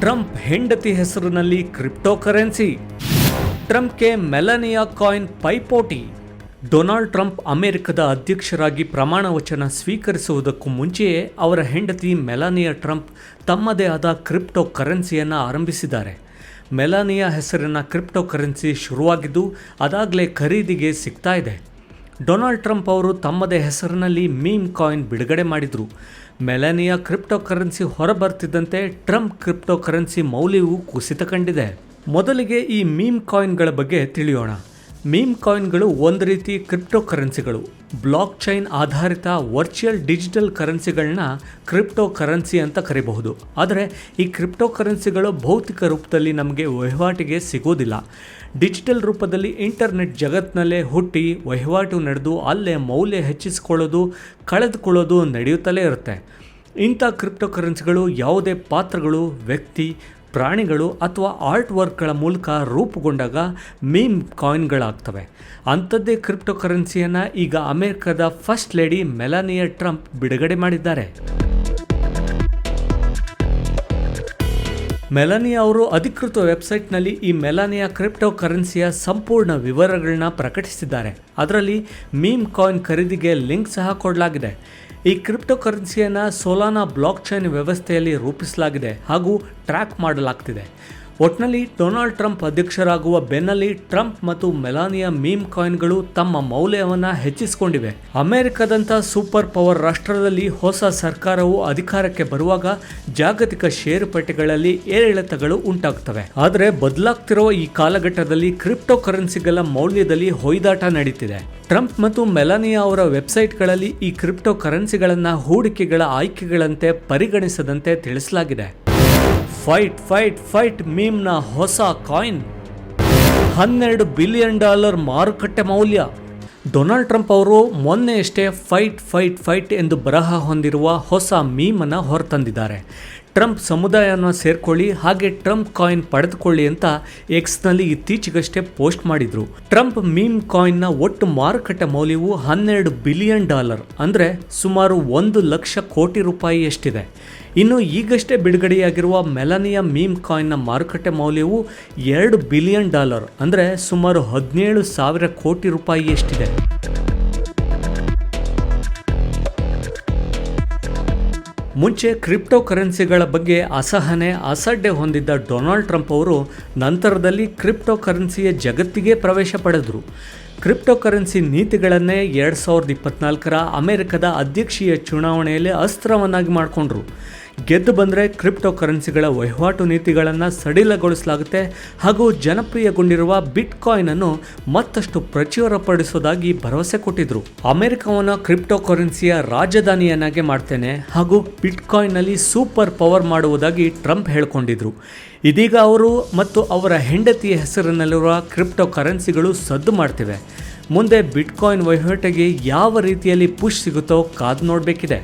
Trump ಹೆಂಡತಿ ಹೆಸರಿನಲ್ಲಿ crypto currency ಟ್ರಂಪ್ಗೆ ಮೆಲನಿಯಾ ಕಾಯಿನ್ ಪೈಪೋಟಿ. ಡೊನಾಲ್ಡ್ ಟ್ರಂಪ್ ಅಮೆರಿಕದ ಅಧ್ಯಕ್ಷರಾಗಿ ಪ್ರಮಾಣ ವಚನ ಸ್ವೀಕರಿಸುವುದಕ್ಕೂ ಮುಂಚೆಯೇ ಅವರ ಹೆಂಡತಿ ಮೆಲಾನಿಯಾ ಟ್ರಂಪ್ ತಮ್ಮದೇ ಆದ ಕ್ರಿಪ್ಟೋ ಕರೆನ್ಸಿಯನ್ನು ಆರಂಭಿಸಿದ್ದಾರೆ. ಮೆಲಾನಿಯಾ ಹೆಸರಿನ ಕ್ರಿಪ್ಟೋ ಕರೆನ್ಸಿ ಶುರುವಾಗಿದ್ದು, ಅದಾಗಲೇ ಖರೀದಿಗೆ ಸಿಗ್ತಾ ಇದೆ. ಡೊನಾಲ್ಡ್ ಟ್ರಂಪ್ ಅವರು ತಮ್ಮದೇ ಹೆಸರಿನಲ್ಲಿ ಮೀಮ್ ಕಾಯಿನ್ ಬಿಡುಗಡೆ ಮಾಡಿದರು. ಮೆಲಾನಿಯಾ ಕ್ರಿಪ್ಟೋ ಕರೆನ್ಸಿ ಹೊರಬರ್ತಿದ್ದಂತೆ ಟ್ರಂಪ್ ಕ್ರಿಪ್ಟೋ ಕರೆನ್ಸಿ ಮೌಲ್ಯವು ಕುಸಿತ ಕಂಡಿದೆ. ಮೊದಲಿಗೆ ಈ ಮೀಮ್ ಕಾಯಿನ್ಗಳ ಬಗ್ಗೆ ತಿಳಿಯೋಣ. ಮೀಮ್ ಕಾಯಿನ್ಗಳು ಒಂದು ರೀತಿ ಕ್ರಿಪ್ಟೋ ಕರೆನ್ಸಿಗಳು ಬ್ಲಾಕ್ ಚೈನ್ ಆಧಾರಿತ ವರ್ಚುವಲ್ ಡಿಜಿಟಲ್ ಕರೆನ್ಸಿಗಳನ್ನ ಕ್ರಿಪ್ಟೋ ಕರೆನ್ಸಿ ಅಂತ ಕರಿಬಹುದು. ಆದರೆ ಈ ಕ್ರಿಪ್ಟೋ ಕರೆನ್ಸಿಗಳು ಭೌತಿಕ ರೂಪದಲ್ಲಿ ನಮಗೆ ವಹಿವಾಟಿಗೆ ಸಿಗೋದಿಲ್ಲ. ಡಿಜಿಟಲ್ ರೂಪದಲ್ಲಿ ಇಂಟರ್ನೆಟ್ ಜಗತ್ತಿನಲ್ಲೇ ಹುಟ್ಟಿ ವಹಿವಾಟು ನಡೆದು ಅಲ್ಲೇ ಮೌಲ್ಯ ಹೆಚ್ಚಿಸಿಕೊಳ್ಳೋದು, ಕಳೆದುಕೊಳ್ಳೋದು ನಡೆಯುತ್ತಲೇ ಇರುತ್ತೆ. ಇಂಥ ಕ್ರಿಪ್ಟೋ ಕರೆನ್ಸಿಗಳು ಯಾವುದೇ ಪಾತ್ರಗಳು, ವ್ಯಕ್ತಿ ಪ್ರಾಣಿಗಳು ಅಥವಾ ಆರ್ಟ್ ವರ್ಕ್ಗಳ ಮೂಲಕ ರೂಪುಗೊಂಡಾಗ ಮೀಮ್ ಕಾಯಿನ್ಗಳಾಗ್ತವೆ. ಅಂಥದ್ದೇ ಕ್ರಿಪ್ಟೋ ಕರೆನ್ಸಿಯನ್ನು ಈಗ ಅಮೆರಿಕದ ಫಸ್ಟ್ ಲೇಡಿ ಮೆಲಾನಿಯಾ ಟ್ರಂಪ್ ಬಿಡುಗಡೆ ಮಾಡಿದ್ದಾರೆ. ಮೆಲಾನಿಯಾ ಅವರು ಅಧಿಕೃತ ವೆಬ್ಸೈಟ್ನಲ್ಲಿ ಈ ಮೆಲಾನಿಯಾ ಕ್ರಿಪ್ಟೋ ಕರೆನ್ಸಿಯ ಸಂಪೂರ್ಣ ವಿವರಗಳನ್ನ ಪ್ರಕಟಿಸಿದ್ದಾರೆ. ಅದರಲ್ಲಿ ಮೀಮ್ ಕಾಯಿನ್ ಖರೀದಿಗೆ ಲಿಂಕ್ ಸಹ ಕೊಡಲಾಗಿದೆ. ಈ ಕ್ರಿಪ್ಟೋ ಕರೆನ್ಸಿಯನ್ನು ಸೋಲಾನಾ ಬ್ಲಾಕ್ ಚೈನ್ ವ್ಯವಸ್ಥೆಯಲ್ಲಿ ರೂಪಿಸಲಾಗಿದೆ ಹಾಗೂ ಟ್ರ್ಯಾಕ್ ಮಾಡಲಾಗ್ತಿದೆ. ಒಟ್ನಲ್ಲಿ ಡೊನಾಲ್ಡ್ ಟ್ರಂಪ್ ಅಧ್ಯಕ್ಷರಾಗುವ ಬೆನ್ನಲ್ಲಿ ಟ್ರಂಪ್ ಮತ್ತು ಮೆಲಾನಿಯಾ ಮೀಮ್ ಕಾಯಿನ್ಗಳು ತಮ್ಮ ಮೌಲ್ಯವನ್ನು ಹೆಚ್ಚಿಸಿಕೊಂಡಿವೆ. ಅಮೆರಿಕದಂಥ ಸೂಪರ್ ಪವರ್ ರಾಷ್ಟ್ರದಲ್ಲಿ ಹೊಸ ಸರ್ಕಾರವು ಅಧಿಕಾರಕ್ಕೆ ಬರುವಾಗ ಜಾಗತಿಕ ಷೇರುಪೇಟೆಗಳಲ್ಲಿ ಏರಿಳಿತಗಳು ಉಂಟಾಗ್ತವೆ. ಆದರೆ ಬದಲಾಗ್ತಿರುವ ಈ ಕಾಲಘಟ್ಟದಲ್ಲಿ ಕ್ರಿಪ್ಟೋ ಕರೆನ್ಸಿಗಳ ಮೌಲ್ಯದಲ್ಲಿ ಹೊಯ್ದಾಟ ನಡೀತಿದೆ. ಟ್ರಂಪ್ ಮತ್ತು ಮೆಲಾನಿಯಾ ಅವರ ವೆಬ್ಸೈಟ್ಗಳಲ್ಲಿ ಈ ಕ್ರಿಪ್ಟೋ ಕರೆನ್ಸಿಗಳನ್ನು ಹೂಡಿಕೆಗಳ ಆಯ್ಕೆಗಳಂತೆ ಪರಿಗಣಿಸದಂತೆ ತಿಳಿಸಲಾಗಿದೆ. ಫೈಟ್ ಫೈಟ್ ಫೈಟ್ ಮೀಮ್ನ ಹೊಸ ಕಾಯಿನ್ ಹನ್ನೆರಡು ಬಿಲಿಯನ್ ಡಾಲರ್ ಮಾರುಕಟ್ಟೆ ಮೌಲ್ಯ. ಡೊನಾಲ್ಡ್ ಟ್ರಂಪ್ ಅವರು ಮೊನ್ನೆಯಷ್ಟೇ ಫೈಟ್ ಫೈಟ್ ಫೈಟ್ ಎಂದು ಬರಹ ಹೊಂದಿರುವ ಹೊಸ ಮೀಮನ್ನು ಹೊರತಂದಿದ್ದಾರೆ. ಟ್ರಂಪ್ ಸಮುದಾಯನ ಸೇರ್ಕೊಳ್ಳಿ, ಹಾಗೆ ಟ್ರಂಪ್ ಕಾಯಿನ್ ಪಡೆದುಕೊಳ್ಳಿ ಅಂತ ಎಕ್ಸ್ನಲ್ಲಿ ಇತ್ತೀಚೆಗಷ್ಟೇ ಪೋಸ್ಟ್ ಮಾಡಿದ್ರು. ಟ್ರಂಪ್ ಮೀಮ್ ಕಾಯಿನ್ನ ಒಟ್ಟು ಮಾರುಕಟ್ಟೆ ಮೌಲ್ಯವು ಹನ್ನೆರಡು ಬಿಲಿಯನ್ ಡಾಲರ್, ಅಂದರೆ ಸುಮಾರು ಒಂದು ಲಕ್ಷ ಕೋಟಿ ರೂಪಾಯಿಯಷ್ಟಿದೆ. ಇನ್ನು ಈಗಷ್ಟೇ ಬಿಡುಗಡೆಯಾಗಿರುವ ಮೆಲನಿಯಾ ಮೀಮ್ ಕಾಯಿನ್ನ ಮಾರುಕಟ್ಟೆ ಮೌಲ್ಯವು ಎರಡು ಬಿಲಿಯನ್ ಡಾಲರ್, ಅಂದರೆ ಸುಮಾರು ಹದಿನೇಳು ಸಾವಿರ ಕೋಟಿ ರೂಪಾಯಿಯಷ್ಟಿದೆ. ಮುಂಚೆ ಕ್ರಿಪ್ಟೋ ಕರೆನ್ಸಿಗಳ ಬಗ್ಗೆ ಅಸಹನೆ, ಅಸಡ್ಡೆ ಹೊಂದಿದ್ದ ಡೊನಾಲ್ಡ್ ಟ್ರಂಪ್ ಅವರು ನಂತರದಲ್ಲಿ ಕ್ರಿಪ್ಟೋ ಕರೆನ್ಸಿಯ ಜಗತ್ತಿಗೆ ಪ್ರವೇಶ ಪಡೆದರು. ಕ್ರಿಪ್ಟೋ ಕರೆನ್ಸಿ ನೀತಿಗಳನ್ನೇ ಎರಡು ಸಾವಿರದ ಇಪ್ಪತ್ನಾಲ್ಕರ ಅಮೆರಿಕದ ಅಧ್ಯಕ್ಷೀಯ ಚುನಾವಣೆಯಲ್ಲಿ ಅಸ್ತ್ರವನ್ನಾಗಿ ಮಾಡಿಕೊಂಡ್ರು. ಗೆದ್ದು ಬಂದರೆ ಕ್ರಿಪ್ಟೋ ಕರೆನ್ಸಿಗಳ ವಹಿವಾಟು ನೀತಿಗಳನ್ನು ಸಡಿಲಗೊಳಿಸಲಾಗುತ್ತೆ ಹಾಗೂ ಜನಪ್ರಿಯಗೊಂಡಿರುವ ಬಿಟ್ ಕಾಯಿನ್ ಅನ್ನು ಮತ್ತಷ್ಟು ಪ್ರಚುರಪಡಿಸೋದಾಗಿ ಭರವಸೆ ಕೊಟ್ಟಿದ್ರು. ಅಮೆರಿಕವನ್ನು ಕ್ರಿಪ್ಟೋ ಕರೆನ್ಸಿಯ ರಾಜಧಾನಿಯನ್ನಾಗಿ ಮಾಡ್ತೇನೆ ಹಾಗೂ ಬಿಟ್ ಕಾಯಿನ್ನಲ್ಲಿ ಸೂಪರ್ ಪವರ್ ಮಾಡುವುದಾಗಿ ಟ್ರಂಪ್ ಹೇಳ್ಕೊಂಡಿದ್ರು. ಇದೀಗ ಅವರು ಮತ್ತು ಅವರ ಹೆಂಡತಿಯ ಹೆಸರಿನಲ್ಲಿರುವ ಕ್ರಿಪ್ಟೋ ಕರೆನ್ಸಿಗಳು ಸದ್ದು ಮಾಡ್ತಿವೆ. ಮುಂದೆ ಬಿಟ್ಕಾಯಿನ್ ವಹಿವಾಟಿಗೆ ಯಾವ ರೀತಿಯಲ್ಲಿ ಪುಷ್ ಸಿಗುತ್ತೋ ಕಾದು ನೋಡಬೇಕಿದೆ.